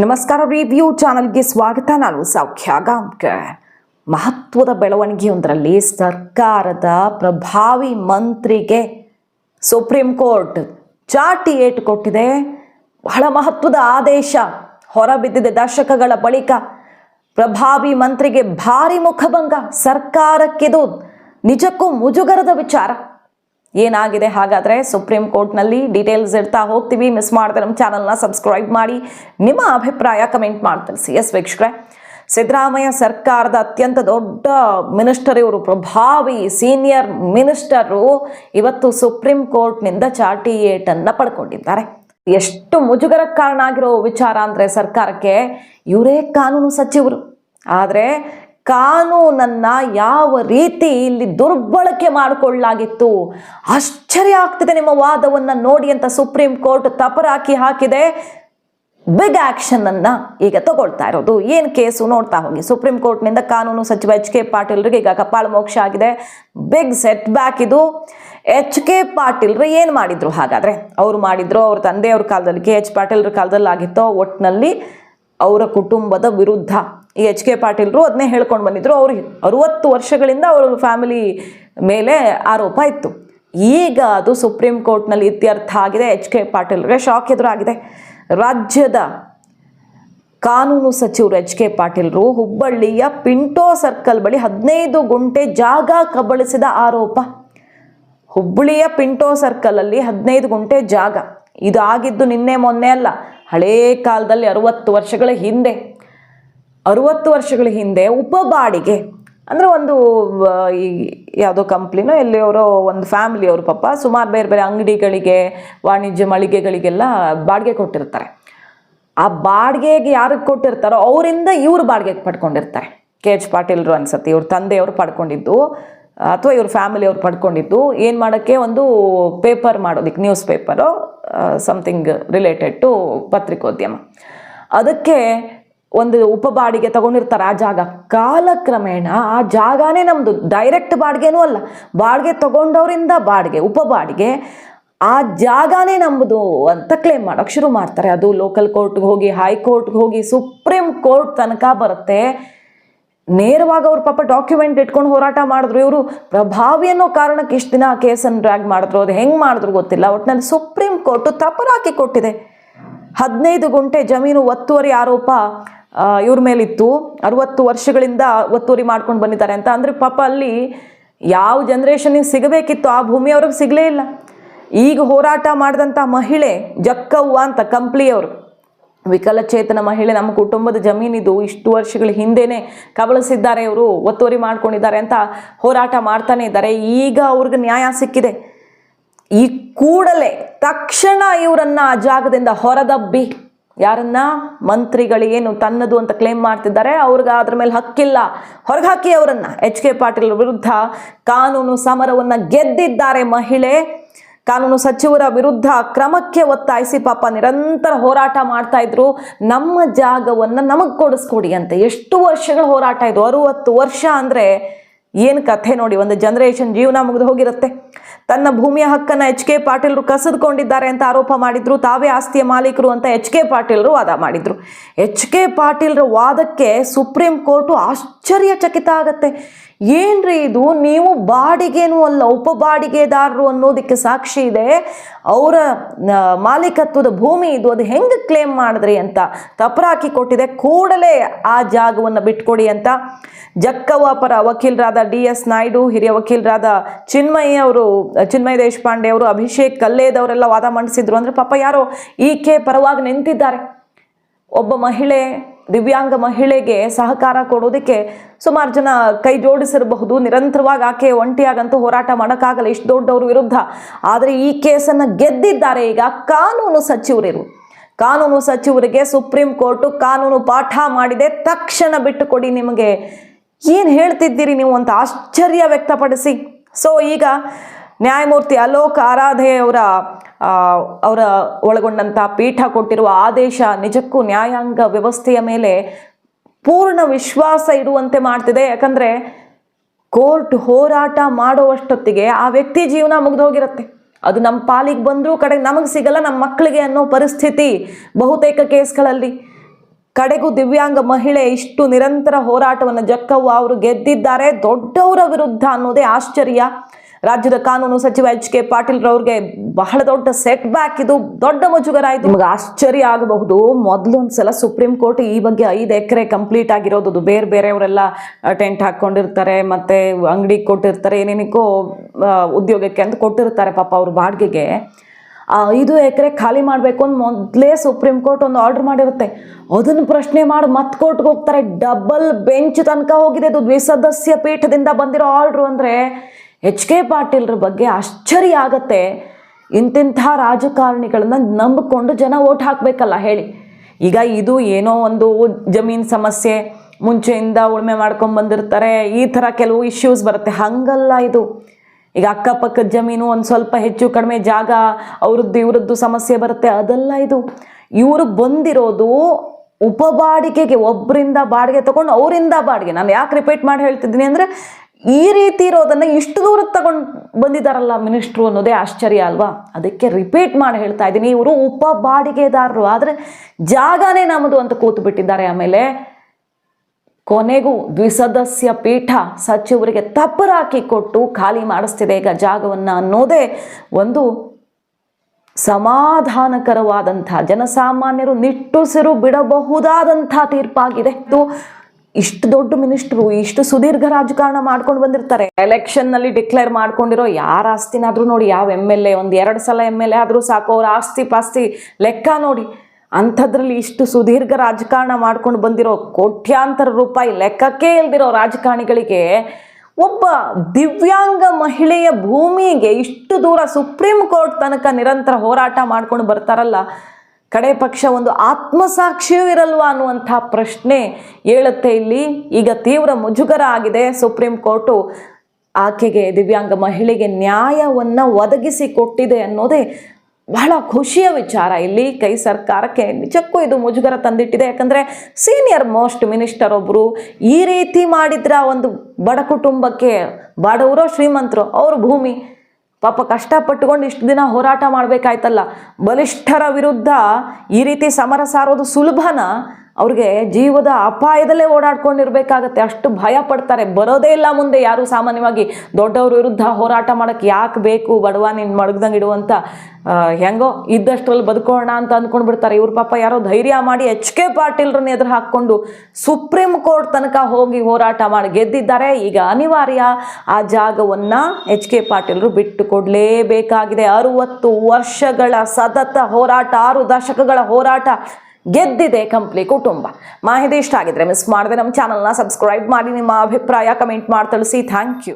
ನಮಸ್ಕಾರ ರಿವ್ಯೂ ಚಾನಲ್ಗೆ ಸ್ವಾಗತ. ನಾನು ಸೌಖ್ಯ ಗಾಂಬ್ಕರ್. ಮಹತ್ವದ ಬೆಳವಣಿಗೆಯೊಂದರಲ್ಲಿ ಸರ್ಕಾರದ ಪ್ರಭಾವಿ ಮಂತ್ರಿಗೆ ಸುಪ್ರೀಂ ಕೋರ್ಟ್ ಚಾಟಿ ಏಟು ಕೊಟ್ಟಿದೆ. ಬಹಳ ಮಹತ್ವದ ಆದೇಶ ಹೊರಬಿದ್ದಿದೆ ದಶಕಗಳ ಬಳಿಕ. ಪ್ರಭಾವಿ ಮಂತ್ರಿಗೆ ಭಾರಿ ಮುಖಭಂಗ, ಸರ್ಕಾರಕ್ಕಿದು ನಿಜಕ್ಕೂ ಮುಜುಗರದ ವಿಚಾರ. ಏನಾಗಿದೆ ಹಾಗಾದ್ರೆ ಸುಪ್ರೀಂ ಕೋರ್ಟ್ನಲ್ಲಿ ಡೀಟೇಲ್ಸ್ ಇಡ್ತಾ ಹೋಗ್ತೀವಿ. ಮಿಸ್ ಮಾಡಿದ್ರೆ ನಮ್ಮ ಚಾನಲ್ನ ಸಬ್ಸ್ಕ್ರೈಬ್ ಮಾಡಿ. ನಿಮ್ಮ ಅಭಿಪ್ರಾಯ ಕಮೆಂಟ್ ಮಾಡಿ ತಿಳಿಸಿ. ಎಸ್ ವೀಕ್ಷಕರೇ, ಸಿದ್ದರಾಮಯ್ಯ ಸರ್ಕಾರದ ಅತ್ಯಂತ ದೊಡ್ಡ ಮಿನಿಸ್ಟರ್ ಇವರು, ಪ್ರಭಾವಿ ಸೀನಿಯರ್ ಮಿನಿಸ್ಟರು ಇವತ್ತು ಸುಪ್ರೀಂ ಕೋರ್ಟ್ನಿಂದ ಚಾಟಿ ಏಟನ್ನು ಪಡ್ಕೊಂಡಿದ್ದಾರೆ. ಎಷ್ಟು ಮುಜುಗರಕ್ಕೆ ಕಾರಣ ಆಗಿರೋ ವಿಚಾರ ಅಂದರೆ ಸರ್ಕಾರಕ್ಕೆ ಇವರೇ ಕಾನೂನು ಸಚಿವರು. ಆದರೆ ಕಾನೂನನ್ನ ಯಾವ ರೀತಿ ಇಲ್ಲಿ ದುರ್ಬಳಕೆ ಮಾಡಿಕೊಳ್ಳಲಾಗಿತ್ತು? ಆಶ್ಚರ್ಯ ಆಗ್ತಿದೆ ನಿಮ್ಮ ವಾದವನ್ನ ನೋಡಿ ಅಂತ ಸುಪ್ರೀಂ ಕೋರ್ಟ್ ತಪರಾಕಿ ಹಾಕಿದೆ. ಬಿಗ್ ಆಕ್ಷನ್ ಅನ್ನ ಈಗ ತಗೊಳ್ತಾ ಇರೋದು. ಏನು ಕೇಸು ನೋಡ್ತಾ ಹೋಗಿ. ಸುಪ್ರೀಂ ಕೋರ್ಟ್ನಿಂದ ಕಾನೂನು ಸಚಿವ ಎಚ್ ಕೆ ಪಾಟೀಲ್ರಿಗೆ ಈಗ ಕಪಾಳ ಮೋಕ್ಷ ಆಗಿದೆ. ಬಿಗ್ ಸೆಟ್ ಬ್ಯಾಕ್ ಇದು. ಎಚ್ ಕೆ ಪಾಟೀಲ್ರು ಏನು ಮಾಡಿದ್ರು ಹಾಗಾದ್ರೆ? ಅವರು ಮಾಡಿದ್ರು ಅವ್ರ ತಂದೆಯವ್ರ ಕಾಲದಲ್ಲಿ, ಕೆ ಎಚ್ ಪಾಟೀಲ್ರ ಕಾಲದಲ್ಲಿ ಆಗಿತ್ತೋ ಒಟ್ಟಿನಲ್ಲಿ ಅವರ ಕುಟುಂಬದ ವಿರುದ್ಧ. ಈ ಎಚ್ ಕೆ ಪಾಟೀಲ್ರು ಅದನ್ನೇ ಹೇಳ್ಕೊಂಡು ಬಂದಿದ್ರು. ಅವ್ರಿಗೆ ಅರುವತ್ತು ವರ್ಷಗಳಿಂದ ಅವ್ರ ಫ್ಯಾಮಿಲಿ ಮೇಲೆ ಆರೋಪ ಇತ್ತು. ಈಗ ಅದು ಸುಪ್ರೀಂ ಕೋರ್ಟ್ನಲ್ಲಿ ಇತ್ಯರ್ಥ ಆಗಿದೆ. ಎಚ್ ಕೆ ಪಾಟೀಲ್ರಿಗೆ ಶಾಕ್ ಎದುರಾಗಿದೆ. ರಾಜ್ಯದ ಕಾನೂನು ಸಚಿವರು ಎಚ್ ಕೆ ಪಾಟೀಲ್ರು ಹುಬ್ಬಳ್ಳಿಯ ಪಿಂಟೋ ಸರ್ಕಲ್ ಬಳಿ ಹದಿನೈದು ಗುಂಟೆ ಜಾಗ ಕಬಳಿಸಿದ ಆರೋಪ. ಹುಬ್ಬಳ್ಳಿಯ ಪಿಂಟೋ ಸರ್ಕಲಲ್ಲಿ ಹದಿನೈದು ಗುಂಟೆ ಜಾಗ. ಇದು ಆಗಿದ್ದು ನಿನ್ನೆ ಮೊನ್ನೆ ಅಲ್ಲ. ಹಳೇ ಕಾಲದಲ್ಲಿ ಅರುವತ್ತು ವರ್ಷಗಳ ಹಿಂದೆ. ಅರುವತ್ತು ವರ್ಷಗಳ ಹಿಂದೆ ಉಪ ಬಾಡಿಗೆ. ಅಂದರೆ ಒಂದು ಈ ಯಾವುದೋ ಕಂಪ್ನಿನೋ ಎಲ್ಲಿಯವರೋ ಒಂದು ಫ್ಯಾಮಿಲಿಯವರು ಪಾಪ ಸುಮಾರು ಬೇರೆ ಬೇರೆ ಅಂಗಡಿಗಳಿಗೆ, ವಾಣಿಜ್ಯ ಮಳಿಗೆಗಳಿಗೆಲ್ಲ ಬಾಡಿಗೆ ಕೊಟ್ಟಿರ್ತಾರೆ. ಆ ಬಾಡಿಗೆಗೆ ಯಾರಿಗೆ ಕೊಟ್ಟಿರ್ತಾರೋ ಅವರಿಂದ ಇವರು ಬಾಡಿಗೆಗೆ ಪಡ್ಕೊಂಡಿರ್ತಾರೆ. ಕೆ ಎಚ್ ಪಾಟೀಲ್ರು ಅನ್ಸತ್ತೆ, ಇವ್ರ ತಂದೆಯವರು ಪಡ್ಕೊಂಡಿದ್ದು, ಅಥವಾ ಇವ್ರ ಫ್ಯಾಮಿಲಿಯವ್ರು ಪಡ್ಕೊಂಡಿದ್ದು, ಏನು ಮಾಡೋಕ್ಕೆ ಒಂದು ಪೇಪರ್ ಮಾಡೋದಕ್ಕೆ news paper something related to ಪತ್ರಿಕೋದ್ಯಮ. ಅದಕ್ಕೆ ಒಂದು ಉಪ ಬಾಡಿಗೆ ತಗೊಂಡಿರ್ತಾರೆ ಆ ಜಾಗ. ಕಾಲಕ್ರಮೇಣ ಆ ಜಾಗನೇ ನಮ್ಮದು ಡೈರೆಕ್ಟ್ ಬಾಡಿಗೆನೂ ಅಲ್ಲ. ಬಾಡಿಗೆ ತಗೊಂಡವರಿಂದ ಬಾಡಿಗೆ ಉಪ ಬಾಡಿಗೆ ಆ ಜಾಗನೇ ನಮ್ಮದು ಅಂತ ಕ್ಲೇಮ್ ಮಾಡೋಕೆ ಶುರು ಮಾಡ್ತಾರೆ. ಅದು ಲೋಕಲ್ ಕೋರ್ಟ್ಗೆ ಹೋಗಿ ಹೈಕೋರ್ಟ್ಗೆ ಹೋಗಿ ಸುಪ್ರೀಂ ಕೋರ್ಟ್ ತನಕ ಬರುತ್ತೆ. ನೇರವಾಗಿ ಅವ್ರ ಪಾಪ ಡಾಕ್ಯುಮೆಂಟ್ ಇಟ್ಕೊಂಡು ಹೋರಾಟ ಮಾಡಿದ್ರು. ಇವರು ಪ್ರಭಾವಿ ಅನ್ನೋ ಕಾರಣಕ್ಕೆ ಇಷ್ಟು ದಿನ ಕೇಸನ್ನು ಡ್ರ್ಯಾಗ್ ಮಾಡಿದ್ರು. ಅದು ಹೆಂಗೆ ಮಾಡಿದ್ರು ಗೊತ್ತಿಲ್ಲ. ಒಟ್ಟಿನಲ್ಲಿ ಸುಪ್ರೀಂ ಕೋರ್ಟು ತಪರಾಕಿ ಕೊಟ್ಟಿದೆ. ಹದಿನೈದು ಗುಂಟೆ ಜಮೀನು ಒತ್ತುವರಿ ಆರೋಪ ಆ, ಇವ್ರ ಮೇಲಿತ್ತು. ಅರವತ್ತು ವರ್ಷಗಳಿಂದ ಒತ್ತುವರಿ ಮಾಡ್ಕೊಂಡು ಬಂದಿದ್ದಾರೆ ಅಂತ. ಅಂದರೆ ಪಾಪ ಅಲ್ಲಿ ಯಾವ ಜನ್ರೇಷನಿಗೆ ಸಿಗಬೇಕಿತ್ತು? ಆ ಭೂಮಿ ಅವ್ರಿಗೆ ಸಿಗಲೇ ಇಲ್ಲ. ಈಗ ಹೋರಾಟ ಮಾಡಿದಂಥ ಮಹಿಳೆ ಜಕ್ಕವ್ವ ಅಂತ ಕಂಪ್ಲಿಯವರು ವಿಕಲಚೇತನ ಮಹಿಳೆ, ನಮ್ಮ ಕುಟುಂಬದ ಜಮೀನಿದು ಇಷ್ಟು ವರ್ಷಗಳ ಹಿಂದೆನೆ ಕಬಳಿಸಿದ್ದಾರೆ ಇವರು, ಒತ್ತುವರಿ ಮಾಡ್ಕೊಂಡಿದ್ದಾರೆ ಅಂತ ಹೋರಾಟ ಮಾಡ್ತಾನೆ ಇದ್ದಾರೆ. ಈಗ ಅವ್ರಿಗೆ ನ್ಯಾಯ ಸಿಕ್ಕಿದೆ. ಈ ಕೂಡಲೇ ತಕ್ಷಣ ಇವರನ್ನ ಆ ಜಾಗದಿಂದ ಹೊರದಬ್ಬಿ ಯಾರನ್ನ ಮಂತ್ರಿಗಳೇನು ತನ್ನದು ಅಂತ ಕ್ಲೇಮ್ ಮಾಡ್ತಿದ್ದಾರೆ, ಅವ್ರಿಗೆ ಅದ್ರ ಮೇಲೆ ಹಕ್ಕಿಲ್ಲ. ಹೊರಗೆ ಹಾಕಿ ಅವರನ್ನ ಎಚ್ ಕೆ ಪಾಟೀಲ್ ವಿರುದ್ಧ ಕಾನೂನು ಸಮರವನ್ನ ಗೆದ್ದಿದ್ದಾರೆ ಮಹಿಳೆ. ಕಾನೂನು ಸಚಿವರ ವಿರುದ್ಧ ಕ್ರಮಕ್ಕೆ ಒತ್ತಾಯಿಸಿ ಪಾಪ ನಿರಂತರ ಹೋರಾಟ ಮಾಡ್ತಾ ಇದ್ರು. ನಮ್ಮ ಜಾಗವನ್ನ ನಮಗೆ ಕೊಡಿಸ್ಕೊಡಿ ಅಂತ. ಎಷ್ಟು ವರ್ಷಗಳ ಹೋರಾಟ ಇದು ಅರುವತ್ತು ವರ್ಷ ಅಂದ್ರೆ ಏನು ಕಥೆ ನೋಡಿ ಒಂದು ಜನರೇಷನ್ ಜೀವನ ಮುಗಿದು ಹೋಗಿರುತ್ತೆ. ತನ್ನ ಭೂಮಿಯ ಹಕ್ಕನ್ನು ಎಚ್ ಕೆ ಪಾಟೀಲ್ರು ಕಸಿದುಕೊಂಡಿದ್ದಾರೆ ಅಂತ ಆರೋಪ ಮಾಡಿದ್ರು. ತಾವೇ ಆಸ್ತಿಯ ಮಾಲೀಕರು ಅಂತ ಎಚ್ ಕೆ ಪಾಟೀಲ್ರು ವಾದ ಮಾಡಿದ್ರು. ಎಚ್ ಕೆ ಪಾಟೀಲ್ರ ವಾದಕ್ಕೆ ಸುಪ್ರೀಂ ಕೋರ್ಟು ಆಶ್ಚರ್ಯಚಕಿತ ಆಗತ್ತೆ. ಏನ್ರಿ ಇದು? ನೀವು ಬಾಡಿಗೆನೂ ಅಲ್ಲ, ಉಪ ಬಾಡಿಗೆದಾರರು ಅನ್ನೋದಕ್ಕೆ ಸಾಕ್ಷಿ ಇದೆ. ಅವರ ಮಾಲೀಕತ್ವದ ಭೂಮಿ ಇದು, ಅದು ಹೆಂಗೆ ಕ್ಲೇಮ್ ಮಾಡಿದ್ರಿ ಅಂತ ತಪರಾಕಿ ಕೊಟ್ಟಿದೆ. ಕೂಡಲೇ ಆ ಜಾಗವನ್ನು ಬಿಟ್ಕೊಡಿ ಅಂತ ಜಕ್ಕವ್ವ ಪರ ವಕೀಲರಾದ ಡಿ ಎಸ್ ನಾಯ್ಡು, ಹಿರಿಯ ವಕೀಲರಾದ ಚಿನ್ಮಯಿ ಅವರು, ಚಿನ್ಮಯ ದೇಶಪಾಂಡೆ ಅವರು, ಅಭಿಷೇಕ್ ಕಲ್ಲೇದವರೆಲ್ಲ ವಾದ ಮಂಡಿಸಿದ್ರು ಅಂದರೆ ಪಾಪ ಯಾರೋ ಈಕೆ ಪರವಾಗಿ ನಿಂತಿದ್ದಾರೆ. ಒಬ್ಬ ಮಹಿಳೆ ದಿವ್ಯಾಂಗ ಮಹಿಳೆಗೆ ಸಹಕಾರ ಕೊಡೋದಕ್ಕೆ ಸುಮಾರು ಜನ ಕೈ ಜೋಡಿಸಿರಬಹುದು. ನಿರಂತರವಾಗಿ ಆಕೆ ಒಂಟಿಯಾಗಂತೂ ಹೋರಾಟ ಮಾಡೋಕ್ಕಾಗಲ್ಲ. ಇಷ್ಟು ದೊಡ್ಡವ್ರ ವಿರುದ್ಧ. ಆದರೆ ಈ ಕೇಸನ್ನು ಗೆದ್ದಿದ್ದಾರೆ ಈಗ ಕಾನೂನು ಸಚಿವರಿರು. ಕಾನೂನು ಸಚಿವರಿಗೆ ಸುಪ್ರೀಂ ಕೋರ್ಟು ಕಾನೂನು ಪಾಠ ಮಾಡಿದೆ. ತಕ್ಷಣ ಬಿಟ್ಟು ಕೊಡಿ ನಿಮಗೆ. ಏನು ಹೇಳ್ತಿದ್ದೀರಿ ನೀವು ಅಂತ ಆಶ್ಚರ್ಯ ವ್ಯಕ್ತಪಡಿಸಿ. ಸೊ ಈಗ ನ್ಯಾಯಮೂರ್ತಿ ಅಲೋಕ್ ಆರಾಧೆ ಅವರ ಅವರ ಒಳಗೊಂಡಂಥ ಪೀಠ ಕೊಟ್ಟಿರುವ ಆದೇಶ ನಿಜಕ್ಕೂ ನ್ಯಾಯಾಂಗ ವ್ಯವಸ್ಥೆಯ ಮೇಲೆ ಪೂರ್ಣ ವಿಶ್ವಾಸ ಇಡುವಂತೆ ಮಾಡ್ತಿದೆ. ಯಾಕಂದ್ರೆ ಕೋರ್ಟ್ ಹೋರಾಟ ಮಾಡುವಷ್ಟೊತ್ತಿಗೆ ಆ ವ್ಯಕ್ತಿ ಜೀವನ ಮುಗ್ದೋಗಿರುತ್ತೆ ಅದು ನಮ್ಮ ಪಾಲಿಗೆ ಬಂದರೂ ಕಡೆ ನಮಗೆ ಸಿಗಲ್ಲ, ನಮ್ಮ ಮಕ್ಕಳಿಗೆ ಅನ್ನೋ ಪರಿಸ್ಥಿತಿ ಬಹುತೇಕ ಕೇಸ್ಗಳಲ್ಲಿ. ಕಡೆಗೂ ದಿವ್ಯಾಂಗ ಮಹಿಳೆ ಇಷ್ಟು ನಿರಂತರ ಹೋರಾಟವನ್ನು ಜಕ್ಕವ್ವ ಅವರು ಗೆದ್ದಿದ್ದಾರೆ, ದೊಡ್ಡವರ ವಿರುದ್ಧ ಅನ್ನೋದೇ ಆಶ್ಚರ್ಯ. ರಾಜ್ಯದ ಕಾನೂನು ಸಚಿವ ಎಚ್ ಕೆ ಪಾಟೀಲ್ ರವ್ರಿಗೆ ಬಹಳ ದೊಡ್ಡ ಸೆಟ್ ಬ್ಯಾಕ್ ಇದು, ದೊಡ್ಡ ಮುಜುಗರ ಆಯ್ತು ನಿಮಗೆ ಆಶ್ಚರ್ಯ ಆಗಬಹುದು. ಮೊದಲೊಂದ್ಸಲ ಸುಪ್ರೀಂ ಕೋರ್ಟ್ ಈ ಬಗ್ಗೆ ಐದು ಎಕರೆ ಕಂಪ್ಲೀಟ್ ಆಗಿರೋದು. ಬೇರೆ ಬೇರೆಯವರೆಲ್ಲ ಟೆಂಟ್ ಹಾಕೊಂಡಿರ್ತಾರೆ ಮತ್ತೆ ಅಂಗಡಿ ಕೊಟ್ಟಿರ್ತಾರೆ, ಏನೇನಕ್ಕೋ ಉದ್ಯೋಗಕ್ಕೆ ಅಂತ ಕೊಟ್ಟಿರ್ತಾರೆ ಪಾಪ ಅವ್ರ ಬಾಡಿಗೆಗೆ. ಆ, ಐದು ಎಕರೆ ಖಾಲಿ ಮಾಡಬೇಕು ಅಂತ ಮೊದಲೇ ಸುಪ್ರೀಂ ಕೋರ್ಟ್ ಒಂದು ಆರ್ಡರ್ ಮಾಡಿರುತ್ತೆ. ಅದನ್ನು ಪ್ರಶ್ನೆ ಮಾಡಿ, ಮತ್ತೆ ಕೋರ್ಟ್ಗೆ ಹೋಗ್ತಾರೆ. ಡಬಲ್ ಬೆಂಚ್ ತನಕ ಹೋಗಿದೆ ಅದು ದ್ವಿಸದಸ್ಯ ಪೀಠದಿಂದ ಬಂದಿರೋ ಆರ್ಡ್ರು ಅಂದರೆ ಎಚ್ ಕೆ ಪಾಟೀಲ್ರ ಬಗ್ಗೆ ಆಶ್ಚರ್ಯ ಆಗತ್ತೆ. ಇಂತಿಂಥ ರಾಜಕಾರಣಿಗಳನ್ನ ನಂಬಿಕೊಂಡು ಜನ ಓಟ್ ಹಾಕಬೇಕಲ್ಲ, ಹೇಳಿ. ಈಗ ಇದು ಏನೋ ಒಂದು ಜಮೀನು ಸಮಸ್ಯೆ, ಮುಂಚೆಯಿಂದ ಉಳುಮೆ ಮಾಡ್ಕೊಂಡು ಬಂದಿರ್ತಾರೆ, ಈ ಥರ ಕೆಲವು ಇಶ್ಯೂಸ್ ಬರುತ್ತೆ. ಹಂಗಲ್ಲ ಇದು. ಈಗ ಅಕ್ಕಪಕ್ಕದ ಜಮೀನು ಒಂದು ಸ್ವಲ್ಪ ಹೆಚ್ಚು ಕಡಿಮೆ ಜಾಗ, ಅವ್ರದ್ದು ಇವ್ರದ್ದು ಸಮಸ್ಯೆ ಬರುತ್ತೆ. ಅದಲ್ಲ ಇದು. ಇವರು ಬಂದಿರೋದು ಉಪಬಾಡಿಗೆಗೆ ಒಬ್ಬರಿಂದ ಬಾಡಿಗೆ ತಗೊಂಡು ಅವರಿಂದ ಬಾಡಿಗೆ. ನಾನು ಯಾಕೆ ರಿಪೀಟ್ ಮಾಡಿ ಹೇಳ್ತಿದ್ದೀನಿ ಅಂದರೆ ಈ ರೀತಿ ಇರೋದನ್ನ ಇಷ್ಟು ದೂರ ತಗೊಂಡು ಬಂದಿದ್ದಾರಲ್ಲ ಮಿನಿಸ್ಟ್ರು ಅನ್ನೋದೇ ಆಶ್ಚರ್ಯ ಅಲ್ವಾ? ಅದಕ್ಕೆ ರಿಪೀಟ್ ಮಾಡಿ ಹೇಳ್ತಾ ಇದ್ದೀನಿ. ಇವರು ಉಪ ಬಾಡಿಗೆದಾರರು. ಆದರೆ ಜಾಗನೇ ನಮ್ಮದು ಅಂತ ಕೂತು ಬಿಟ್ಟಿದ್ದಾರೆ ಆಮೇಲೆ. ಕೊನೆಗೂ ದ್ವಿಸದಸ್ಯ ಪೀಠ ಸಚಿವರಿಗೆ ತಪ್ಪರಾಕಿ ಕೊಟ್ಟು ಖಾಲಿ ಮಾಡಿಸ್ತಿದೆ ಈಗ ಜಾಗವನ್ನು ಅನ್ನೋದೇ ಒಂದು ಸಮಾಧಾನಕರವಾದಂಥ, ಜನಸಾಮಾನ್ಯರು ನಿಟ್ಟುಸಿರು ಬಿಡಬಹುದಾದಂಥ ತೀರ್ಪಾಗಿದೆ. ಇಷ್ಟು ದೊಡ್ಡ ಮಿನಿಸ್ಟ್ರು, ಇಷ್ಟು ಸುದೀರ್ಘ ರಾಜಕಾರಣ ಮಾಡ್ಕೊಂಡು ಬಂದಿರ್ತಾರೆ. ಎಲೆಕ್ಷನ್ನಲ್ಲಿ ಡಿಕ್ಲೇರ್ ಮಾಡ್ಕೊಂಡಿರೋ ಯಾರ ಆಸ್ತಿನಾದ್ರೂ ನೋಡಿ, ಯಾವ ಎಂ ಎಲ್ ಎ ಒಂದ್ ಎರಡು ಸಲ ಎಂ ಎಲ್ ಎ ಆದ್ರೂ ಸಾಕು, ಅವ್ರ ಆಸ್ತಿ ಪಾಸ್ತಿ ಲೆಕ್ಕ ನೋಡಿ. ಅಂಥದ್ರಲ್ಲಿ ಇಷ್ಟು ಸುದೀರ್ಘ ರಾಜಕಾರಣ ಮಾಡ್ಕೊಂಡು ಬಂದಿರೋ ಕೋಟ್ಯಾಂತರ ರೂಪಾಯಿ ಲೆಕ್ಕಕ್ಕೆ ಇಲ್ದಿರೋ ರಾಜಕಾರಣಿಗಳಿಗೆ ಒಬ್ಬ ದಿವ್ಯಾಂಗ ಮಹಿಳೆಯ ಭೂಮಿಗೆ ಇಷ್ಟು ದೂರ ಸುಪ್ರೀಂ ಕೋರ್ಟ್ ತನಕ ನಿರಂತರ ಹೋರಾಟ ಮಾಡ್ಕೊಂಡು ಬರ್ತಾರಲ್ಲ ಕಡೆ ಪಕ್ಷ ಒಂದು ಆತ್ಮಸಾಕ್ಷಿಯೂ ಇರಲ್ವಾ ಅನ್ನುವಂಥ ಪ್ರಶ್ನೆ ಏಳುತ್ತೆ ಇಲ್ಲಿ. ಈಗ ತೀವ್ರ ಮುಜುಗರ ಆಗಿದೆ. ಸುಪ್ರೀಂ ಕೋರ್ಟು ಆಕೆಗೆ, ದಿವ್ಯಾಂಗ ಮಹಿಳೆಗೆ ನ್ಯಾಯವನ್ನು ಒದಗಿಸಿ ಕೊಟ್ಟಿದೆ ಅನ್ನೋದೇ ಬಹಳ ಖುಷಿಯ ವಿಚಾರ. ಇಲ್ಲಿ ಕೈ ಸರ್ಕಾರಕ್ಕೆ ನಿಜಕ್ಕೂ ಇದು ಮುಜುಗರ ತಂದಿಟ್ಟಿದೆ. ಯಾಕಂದರೆ ಸೀನಿಯರ್ ಮೋಸ್ಟ್ ಮಿನಿಸ್ಟರ್ ಒಬ್ಬರು ಈ ರೀತಿ ಮಾಡಿದ್ರ ಒಂದು ಬಡ ಕುಟುಂಬಕ್ಕೆ, ಬಡವರೋ ಶ್ರೀಮಂತರು, ಅವ್ರ ಭೂಮಿ ಪಾಪ ಕಷ್ಟಪಟ್ಟುಕೊಂಡು ಇಷ್ಟು ದಿನ ಹೋರಾಟ ಮಾಡಬೇಕಾಯ್ತಲ್ಲ. ಬಲಿಷ್ಠರ ವಿರುದ್ಧ ಈ ರೀತಿ ಸಮರ ಸಾರೋದು ಸುಲಭನ? ಅವ್ರಿಗೆ ಜೀವದ ಅಪಾಯದಲ್ಲೇ ಓಡಾಡ್ಕೊಂಡಿರ್ಬೇಕಾಗತ್ತೆ. ಅಷ್ಟು ಭಯ ಪಡ್ತಾರೆ. ಬರೋದೇ ಇಲ್ಲ ಮುಂದೆ ಯಾರು ಸಾಮಾನ್ಯವಾಗಿ ದೊಡ್ಡವ್ರ ವಿರುದ್ಧ ಹೋರಾಟ ಮಾಡೋಕ್ಕೆ ಯಾಕೆ ಬೇಕು? ಬಡವ ನೀನು ಮಡಗ್ದಂಗೆ ಇಡುವಂತ ಹೆಂಗೋ ಇದ್ದಷ್ಟರಲ್ಲಿ ಬದುಕೋಣ ಅಂತ ಅಂದ್ಕೊಂಡ್ಬಿಡ್ತಾರೆ ಇವ್ರ ಪಾಪ ಯಾರೋ ಧೈರ್ಯ ಮಾಡಿ ಎಚ್ ಕೆ ಪಾಟೀಲ್ರನ್ನ ಎದುರು ಹಾಕ್ಕೊಂಡು ಸುಪ್ರೀಂ ಕೋರ್ಟ್ ತನಕ ಹೋಗಿ ಹೋರಾಟ ಮಾಡಿ ಗೆದ್ದಿದ್ದಾರೆ. ಈಗ ಅನಿವಾರ್ಯ ಆ ಜಾಗವನ್ನು ಎಚ್ ಕೆ ಪಾಟೀಲ್ರು ಬಿಟ್ಟು ಕೊಡಲೇಬೇಕಾಗಿದೆ. ಅರುವತ್ತು ವರ್ಷಗಳ ಸತತ ಹೋರಾಟ, ಆರು ದಶಕಗಳ ಹೋರಾಟ. ಗೆದ್ದಿದೆ ಕಂಪ್ಲಿ ಕುಟುಂಬ. ಮಾಹಿತಿ ಇಷ್ಟ ಆಗಿದ್ರೆ ಮಿಸ್ ಮಾಡದೆ ನಮ್ಮ ಚಾನಲ್ನ ಸಬ್ಸ್ಕ್ರೈಬ್ ಮಾಡಿ, ನಿಮ್ಮ ಅಭಿಪ್ರಾಯ ಕಮೆಂಟ್ ಮಾಡಿ ತಿಳಿಸಿ. Thank you